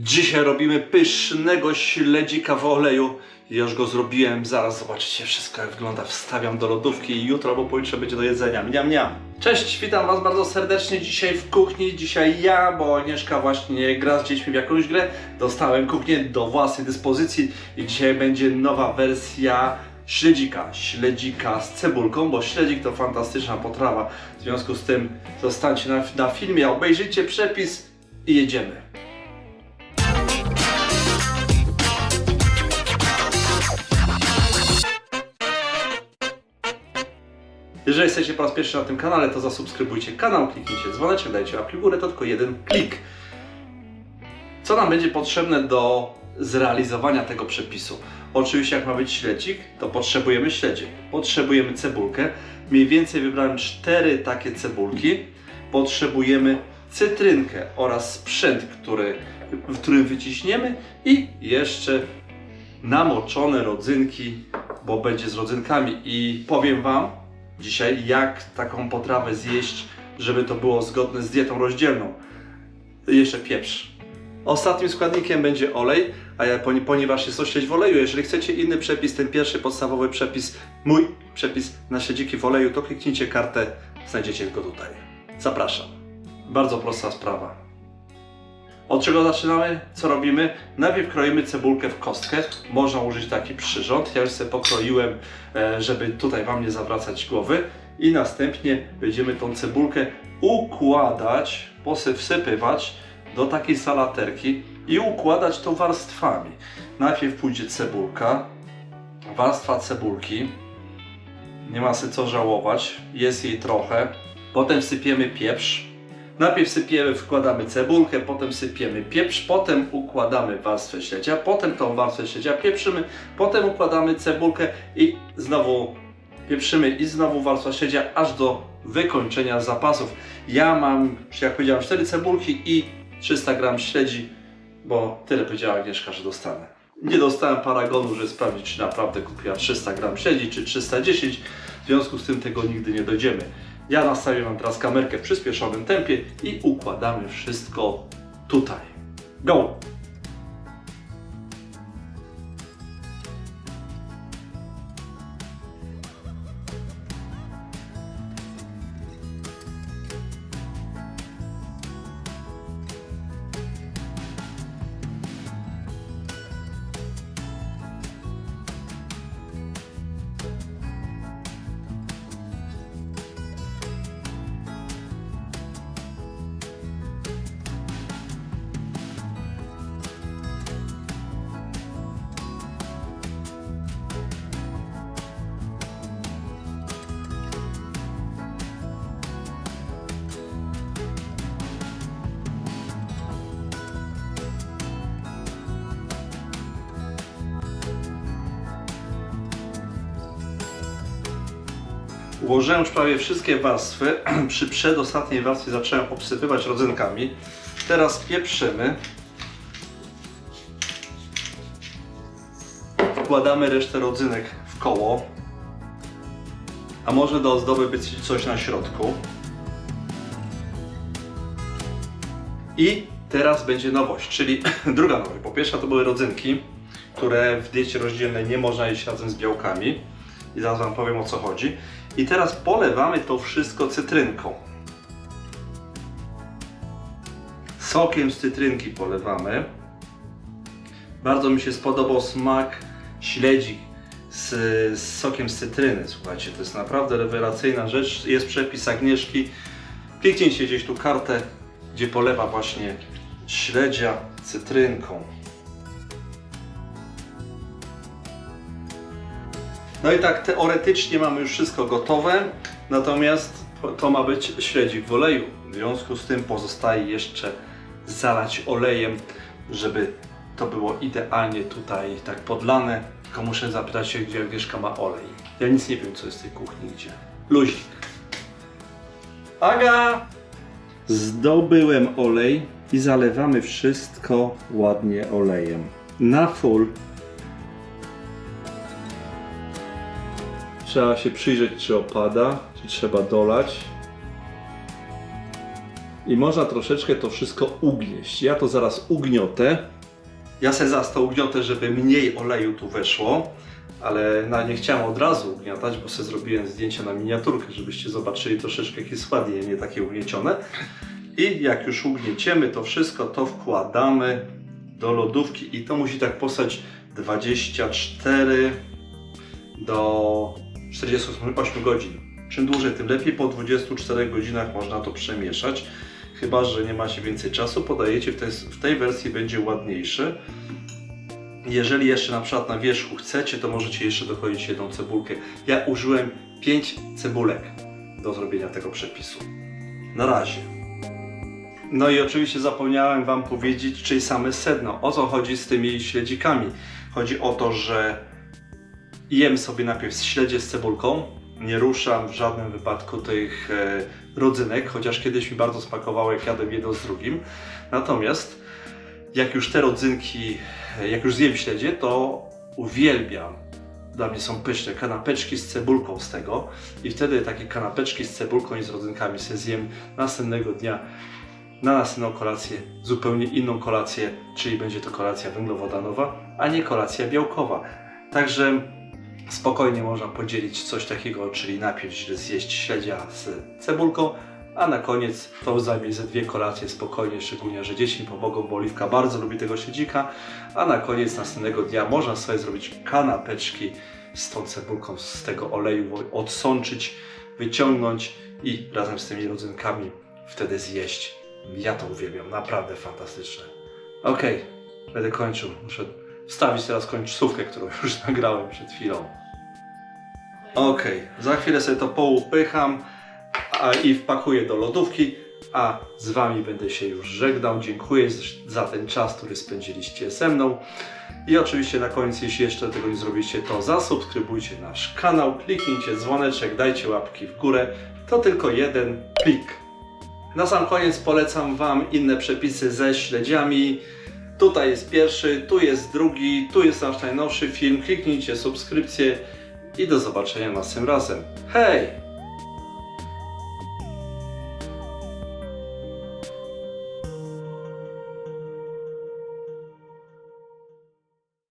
Dzisiaj robimy pysznego śledzika w oleju. Ja już go zrobiłem, zaraz zobaczycie wszystko jak wygląda. Wstawiam do lodówki i jutro albo pojutrze będzie do jedzenia. Mniam, mniam. Cześć, witam Was bardzo serdecznie dzisiaj w kuchni. Dzisiaj ja, bo Agnieszka właśnie gra z dziećmi w jakąś grę. Dostałem kuchnię do własnej dyspozycji i dzisiaj będzie nowa wersja śledzika. Śledzika z cebulką, bo śledzik to fantastyczna potrawa. W związku z tym zostańcie na, na filmie, obejrzyjcie przepis i jedziemy. Jeżeli jesteście po raz pierwszy na tym kanale, to zasubskrybujcie kanał, kliknijcie dzwoneczek, dajcie łapki w górę, to tylko jeden klik. Co nam będzie potrzebne do zrealizowania tego przepisu? Oczywiście jak ma być śledzik, to potrzebujemy śledzik. Potrzebujemy cebulkę. Mniej więcej wybrałem cztery takie cebulki. Potrzebujemy cytrynkę oraz sprzęt, który, w którym wyciśniemy i jeszcze namoczone rodzynki, bo będzie z rodzynkami i powiem Wam dzisiaj jak taką potrawę zjeść, żeby to było zgodne z dietą rozdzielną. Jeszcze pieprz. Ostatnim składnikiem będzie olej, a ja, poni- ponieważ jest śledź w oleju, jeżeli chcecie inny przepis, ten pierwszy podstawowy przepis, mój przepis na śledziki w oleju, to kliknijcie kartę, znajdziecie go tutaj. Zapraszam. Bardzo prosta sprawa. Od czego zaczynamy? Co robimy? Najpierw kroimy cebulkę w kostkę. Można użyć taki przyrząd. Ja już sobie pokroiłem, e, żeby tutaj Wam nie zawracać głowy. I następnie będziemy tą cebulkę układać, wsypywać do takiej salaterki i układać to warstwami. Najpierw pójdzie cebulka, warstwa cebulki. Nie ma się co żałować, jest jej trochę. Potem wsypiemy pieprz. Najpierw sypiemy, wkładamy cebulkę, potem sypiemy pieprz, potem układamy warstwę śledzia, potem tą warstwę śledzia pieprzymy, potem układamy cebulkę i znowu pieprzymy i znowu warstwa śledzia aż do wykończenia zapasów. Ja mam, jak powiedziałem, 4 cebulki i 300 gram śledzi, bo tyle powiedziała Agnieszka, że dostanę. Nie dostałem paragonu, żeby sprawdzić, czy naprawdę kupiła 300 gram śledzi, czy 310. W związku z tym tego nigdy nie dojdziemy. Ja nastawię Wam teraz kamerkę w przyspieszonym tempie i układamy wszystko tutaj. Go! Ułożyłem już prawie wszystkie warstwy. Przy przedostatniej warstwie zacząłem obsypywać rodzynkami. Teraz pieprzymy. Wkładamy resztę rodzynek w koło. A może do ozdoby być coś na środku. I teraz będzie nowość, czyli druga nowość. Po pierwsze to były rodzynki, które w diecie rozdzielnej nie można jeść razem z białkami. I zaraz Wam powiem o co chodzi. I teraz polewamy to wszystko cytrynką. Sokiem z cytrynki polewamy. Bardzo mi się spodobał smak śledzi z, z sokiem z cytryny. Słuchajcie, to jest naprawdę rewelacyjna rzecz. Jest przepis Agnieszki. Kliknijcie gdzieś tu kartę, gdzie polewa właśnie śledzia cytrynką. No i tak teoretycznie mamy już wszystko gotowe, natomiast to ma być śledzik w oleju. W związku z tym pozostaje jeszcze zalać olejem, żeby to było idealnie tutaj tak podlane. Tylko muszę zapytać się, gdzie Agnieszka ma olej. Ja nic nie wiem, co jest w tej kuchni, gdzie. Luzik. Aga! Zdobyłem olej i zalewamy wszystko ładnie olejem. Na full Trzeba się przyjrzeć, czy opada, czy trzeba dolać. i można troszeczkę to wszystko ugnieść. Ja to zaraz ugniotę. Ja se zaraz to ugniotę, żeby mniej oleju tu weszło, ale na nie chciałem od razu ugniatać, bo sobie zrobiłem zdjęcia na miniaturkę, żebyście zobaczyli troszeczkę jakie składnie, nie takie ugniecione. I jak już ugnieciemy to wszystko, to wkładamy do lodówki i to musi tak postać 24 do 48 godzin. Czym dłużej, tym lepiej. Po 24 godzinach można to przemieszać. Chyba, że nie macie więcej czasu, podajecie w tej, w tej wersji będzie ładniejszy. Jeżeli jeszcze na przykład na wierzchu chcecie, to możecie jeszcze dochodzić jedną cebulkę. Ja użyłem 5 cebulek do zrobienia tego przepisu. Na razie. No i oczywiście zapomniałem Wam powiedzieć, czyli same sedno. O co chodzi z tymi śledzikami? Chodzi o to, że jem sobie najpierw śledzie z cebulką, nie ruszam w żadnym wypadku tych e, rodzynek, chociaż kiedyś mi bardzo smakowało, jak jadłem jedno z drugim. Natomiast jak już te rodzynki, e, jak już zjem śledzie, to uwielbiam. Dla mnie są pyszne kanapeczki z cebulką z tego i wtedy takie kanapeczki z cebulką i z rodzynkami sobie zjem następnego dnia na następną kolację, zupełnie inną kolację, czyli będzie to kolacja węglowodanowa, a nie kolacja białkowa. Także spokojnie można podzielić coś takiego, czyli najpierw zjeść śledzia z cebulką, a na koniec to zajmie ze dwie kolacje spokojnie, szczególnie, że dzieci pomogą, bo Oliwka bardzo lubi tego śledzika, a na koniec następnego dnia można sobie zrobić kanapeczki z tą cebulką, z tego oleju odsączyć, wyciągnąć i razem z tymi rodzynkami wtedy zjeść. Ja to uwielbiam, naprawdę fantastyczne. Okej, będę kończył. Muszę wstawić teraz końcówkę, którą już nagrałem przed chwilą. Okej, za chwilę sobie to poupycham a, i wpakuję do lodówki, a z Wami będę się już żegnał. Dziękuję za ten czas, który spędziliście ze mną. I oczywiście na koniec, jeśli jeszcze tego nie zrobiliście, to zasubskrybujcie nasz kanał, kliknijcie dzwoneczek, dajcie łapki w górę. To tylko jeden klik. Na sam koniec polecam Wam inne przepisy ze śledziami. Tutaj jest pierwszy, tu jest drugi, tu jest nasz najnowszy film. Kliknijcie subskrypcję i do zobaczenia następnym razem. Hej!